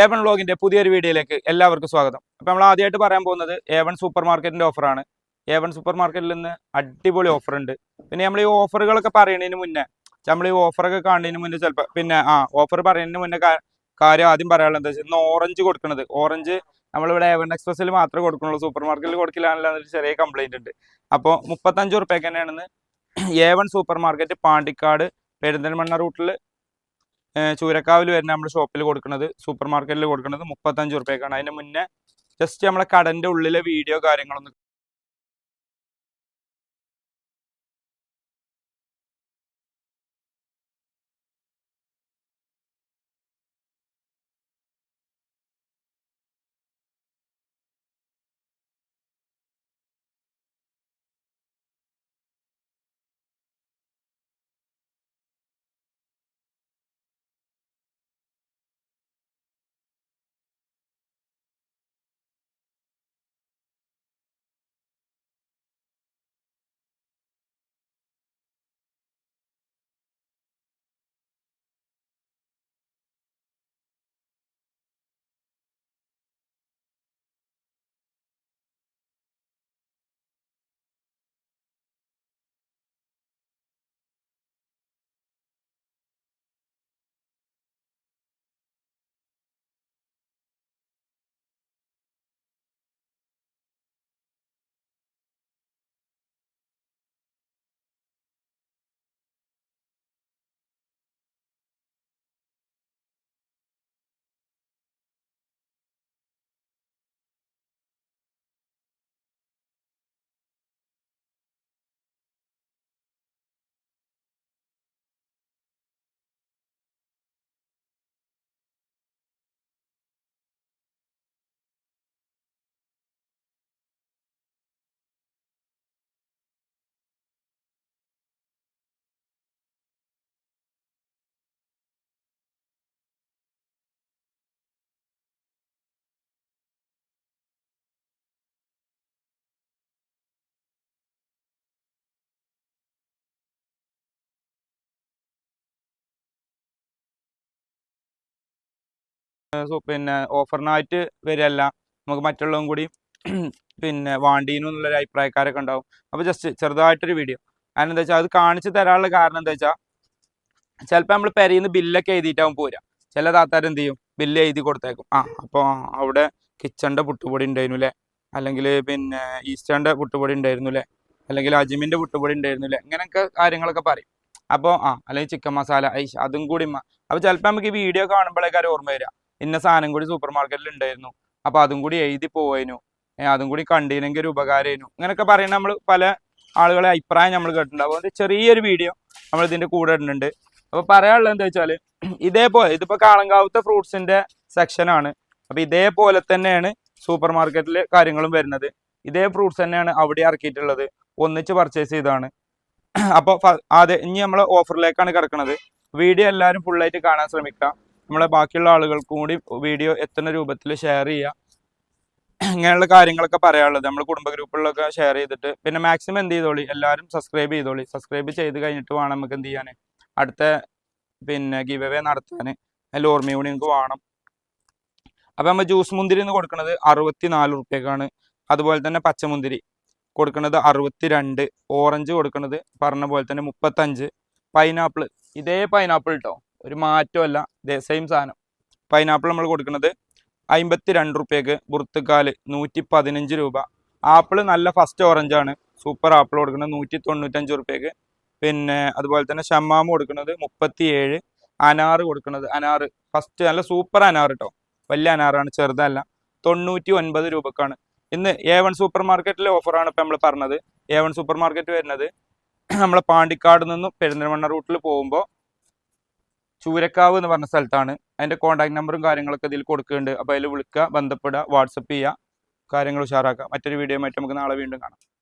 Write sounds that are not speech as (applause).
A one വ്ളോഗിന്റെ പുതിയൊരു വീഡിയോയിലേക്ക് എല്ലാവർക്കും സ്വാഗതം. അപ്പോൾ നമ്മൾ ആദ്യമായിട്ട് പറയാൻ പോകുന്നത് എ വൺ സൂപ്പർ മാർക്കറ്റിന്റെ ഓഫറാണ് എ വൺ സൂപ്പർ മാർക്കറ്റിൽ നിന്ന് അടിപൊളി ഓഫർ ഉണ്ട്. പിന്നെ നമ്മൾ ഈ ഓഫറുകളൊക്കെ പറയുന്നതിന് മുന്നേ നമ്മൾ ഈ ഓഫറൊക്കെ കാണുന്നതിന് മുന്നേ ചിലപ്പോൾ പിന്നെ ആ ഓഫർ പറയുന്നതിന് മുന്നേ കാര്യം ആദ്യം പറയാനുള്ളത് എന്താ വെച്ചാൽ ഇന്ന് ഓറഞ്ച് കൊടുക്കുന്നത് ഓറഞ്ച് നമ്മളിവിടെ എ വൺ എക്സ്പ്രസിൽ മാത്രമേ കൊടുക്കുന്നുള്ളൂ. സൂപ്പർ മാർക്കറ്റിൽ കൊടുക്കില്ലാന്നുള്ള ചെറിയ കംപ്ലൈന്റ് ഉണ്ട്. അപ്പോൾ മുപ്പത്തഞ്ച് റുപ്യക്ക് തന്നെയാണ് A one super market Pandikkad Perinthalmanna റൂട്ടിൽ ചൂരക്കാവിൽ വരുന്ന നമ്മുടെ ഷോപ്പിൽ കൊടുക്കുന്നത് സൂപ്പർ മാർക്കറ്റിൽ കൊടുക്കുന്നത് മുപ്പത്തഞ്ച് റുപ്യക്കാണ് അതിന് മുന്നേ ജസ്റ്റ് നമ്മളെ കടന്റെ ഉള്ളിലെ വീഡിയോ കാര്യങ്ങളൊന്നും പിന്നെ ഓഫറിനായിട്ട് വരികയല്ല. നമുക്ക് മറ്റുള്ളതും കൂടി പിന്നെ വാണ്ടീനു എന്നുള്ളൊരു അഭിപ്രായക്കാരൊക്കെ ഉണ്ടാവും. അപ്പോൾ ജസ്റ്റ് ചെറുതായിട്ടൊരു വീഡിയോ കാരണം എന്താ വെച്ചാൽ അത് കാണിച്ചു തരാനുള്ള കാരണം എന്താ വെച്ചാൽ ചിലപ്പോൾ നമ്മൾ പെരയിന്ന് ബില്ലൊക്കെ എഴുതിയിട്ടാവും പോരാ. ചില താത്താരം എന്ത് ചെയ്യും? ബില്ല് എഴുതി കൊടുത്തേക്കും. ആ അപ്പോൾ അവിടെ കിച്ചണിന്റെ പുട്ടുപൊടി ഉണ്ടായിരുന്നു അല്ലേ അല്ലെങ്കിൽ പിന്നെ ഈസ്റ്റേണിന്റെ പുട്ടുപൊടി ഉണ്ടായിരുന്നു അല്ലേ അല്ലെങ്കിൽ അജിമിന്റെ പുട്ടുപൊടി ഉണ്ടായിരുന്നു അല്ലേ ഇങ്ങനെയൊക്കെ കാര്യങ്ങളൊക്കെ പറയും. അപ്പോൾ ആ അല്ലെങ്കിൽ ചിക്കൻ മസാല ഐഷ് അതും കൂടി അപ്പോൾ ചിലപ്പോൾ നമുക്ക് ഈ വീഡിയോ കാണുമ്പോഴേക്കാരും ഓർമ്മ വരിക. ഇന്ന സാധനം കൂടി സൂപ്പർ മാർക്കറ്റിൽ ഉണ്ടായിരുന്നു അപ്പോൾ അതും കൂടി എഴുതി പോവായിരുന്നു അതും കൂടി കണ്ടീനെങ്കിൽ ഒരു ഉപകാരമായിരുന്നു ഇങ്ങനെയൊക്കെ പറയുന്ന നമ്മൾ പല ആളുകളെ അഭിപ്രായം നമ്മൾ കേട്ടിട്ടുണ്ട്. അപ്പോൾ ചെറിയൊരു വീഡിയോ നമ്മൾ ഇതിന്റെ കൂടെ ഇടുന്നുണ്ട്. അപ്പോൾ പറയാനുള്ളത് എന്താ വെച്ചാൽ ഇതേപോലെ ഇതിപ്പോ കാളങ്കാവത്തെ ഫ്രൂട്ട്സിന്റെ സെക്ഷനാണ് അപ്പോൾ ഇതേപോലെ തന്നെയാണ് സൂപ്പർ മാർക്കറ്റിൽ കാര്യങ്ങളും വരുന്നത്. ഇതേ ഫ്രൂട്ട്സ് തന്നെയാണ് അവിടെ ഇറക്കിയിട്ടുള്ളത്. ഒന്നിച്ച് പർച്ചേസ് ചെയ്താണ് അപ്പോൾ അതെ ഇനി നമ്മൾ ഓഫറിലേക്കാണ് കിടക്കുന്നത് വീഡിയോ എല്ലാവരും ഫുള്ളായിട്ട് കാണാൻ ശ്രമിക്കുക നമ്മളെ ബാക്കിയുള്ള ആളുകൾക്കും കൂടി വീഡിയോ എത്തുന്ന രൂപത്തിൽ ഷെയർ ചെയ്യുക ഇങ്ങനെയുള്ള കാര്യങ്ങളൊക്കെ പറയാനുള്ളത്. നമ്മൾ കുടുംബ ഗ്രൂപ്പുകളിലൊക്കെ ഷെയർ ചെയ്തിട്ട് പിന്നെ മാക്സിമം എന്ത് ചെയ്തോളി? എല്ലാവരും സബ്സ്ക്രൈബ് ചെയ്തോളി. സബ്സ്ക്രൈബ് ചെയ്ത് കഴിഞ്ഞിട്ട് വേണം നമുക്ക് എന്ത് ചെയ്യാൻ അടുത്ത പിന്നെ ഗിവ് അവേ നടത്താൻ അതിൽ ഓർമ്മ കൂടി നിങ്ങൾക്ക് വേണം. അപ്പം നമ്മൾ ജ്യൂസ് മുന്തിരി എന്ന് കൊടുക്കുന്നത് അറുപത്തി നാല് റുപ്യക്കാണ്. അതുപോലെ തന്നെ പച്ചമുന്തിരി കൊടുക്കുന്നത് അറുപത്തി രണ്ട് ഓറഞ്ച് കൊടുക്കുന്നത് പറഞ്ഞ പോലെ തന്നെ മുപ്പത്തഞ്ച്. പൈനാപ്പിൾ ഇതേ പൈനാപ്പിൾ കേട്ടോ ഒരു മാറ്റമല്ല. ഇതേ സെയിം സാധനം. പൈനാപ്പിൾ നമ്മൾ കൊടുക്കുന്നത് അമ്പത്തി രണ്ട് റുപ്യക്ക്. ബുർത്തുക്കാൽ നൂറ്റി പതിനഞ്ച് രൂപ. ആപ്പിൾ നല്ല ഫസ്റ്റ് ഓറഞ്ചാണ് സൂപ്പർ ആപ്പിൾ കൊടുക്കുന്നത് നൂറ്റി തൊണ്ണൂറ്റഞ്ച് റുപ്യക്ക്. പിന്നെ അതുപോലെ തന്നെ ഷമ്മാമ് കൊടുക്കുന്നത് മുപ്പത്തി ഏഴ് അനാറ് കൊടുക്കുന്നത് അനാറ്. ഫസ്റ്റ് നല്ല സൂപ്പർ അനാർ കേട്ടോ വലിയ അനാറാണ് ചെറുതല്ല. തൊണ്ണൂറ്റി ഒൻപത് രൂപക്കാണ്. ഇന്ന് എ വൺ സൂപ്പർ മാർക്കറ്റിലെ ഓഫറാണ് ഇപ്പം നമ്മൾ പറഞ്ഞത്. എ വൺ സൂപ്പർ മാർക്കറ്റ് വരുന്നത്. (clears throat) നമ്മളെ പാണ്ടിക്കാട് നിന്നും പെരിന്തൽമണ്ണ റൂട്ടിൽ പോകുമ്പോൾ ചൂരക്കാവ് എന്ന് പറഞ്ഞ സ്ഥലത്താണ്. അതിന്റെ കോൺടാക്ട് നമ്പറും കാര്യങ്ങളൊക്കെ ഇതിൽ കൊടുക്കുന്നുണ്ട്. അപ്പോൾ അതിൽ വിളിക്കുക ബന്ധപ്പെടുക വാട്സപ്പ് ചെയ്യുക. കാര്യങ്ങൾ ഉഷാറാക്കുക. മറ്റൊരു വീഡിയോ ആയിട്ട് നമുക്ക് നാളെ വീണ്ടും കാണാം.